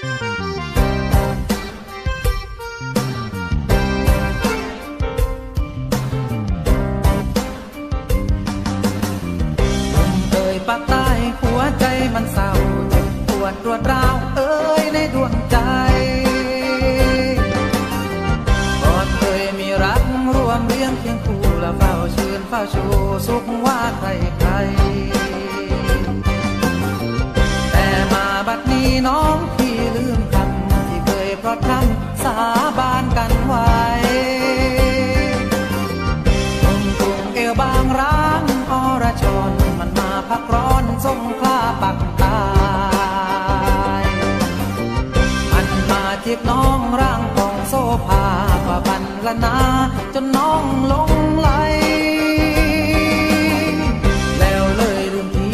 เอ่ยปากใต้หัวใจมันเศร้าเจ็บปวดรวดร้าวเอ่ยในดวงใจก่อนเคยมีรักรวมเลี้ยงเคียงคู่และเฝ้าชื่นเฝ้าชูสุขว่าใครใคร บานกันไว้หนุ่มกรุงเอวบางร้างอรชรมันมาพักร้อนสงคลาปักตายมันมาจีบน้องร่างของโซภาป่าบันละนาจนน้องลงไหลแล้วเลยลืมที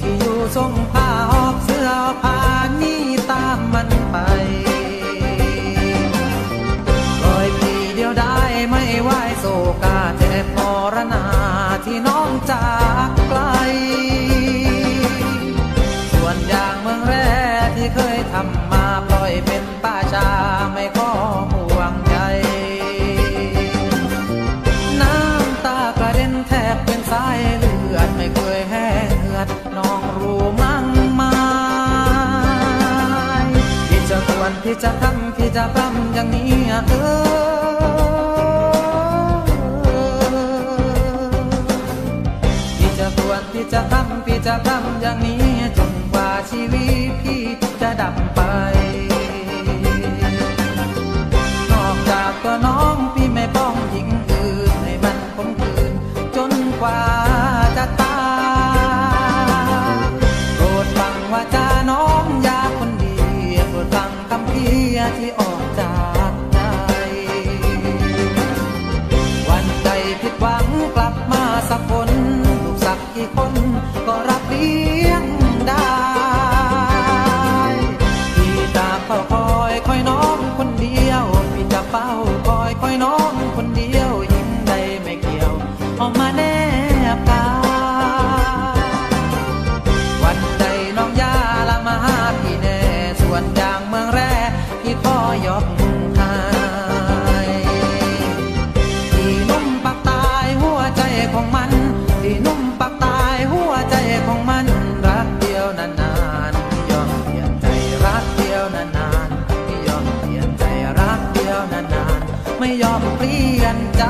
ที่อยู่ทรง ไหวโศกาเจ็บมรณาที่น้องจากไกล ส่วนอย่างเมืองแร่ที่เคยทำมาปล่อยเป็นป่าชาไม่ขอห่วงใจ น้ำตากระเด็นแทบเป็นสายเลือดไม่เคยแห้งเหือดน้องรู้มั่งไหมพี่จะควรพี่จะทำพี่จะพร่ำอย่างนี้เออ จะทำพี่จะพร่ำอย่างนี้จนกว่าชีวิตพี่จะดับไป นอกจากตัวน้องพี่ไม่ป้องหญิงอื่นให้มันคมคืน จนกว่าจะตายโปรดฟังว่าจาน้องอยาคนเดียวโปรดฟังคำพียที่ออกจาก คอยคอยน้องคนเดียวยิ่งใดไม่เกี่ยว ออกมาแนบกาวันใดน้องยาละมาพี่แน่ส่วนอย่างเมืองแร่พี่ขอยกให้ ไม่ยอมเปลี่ยนใจ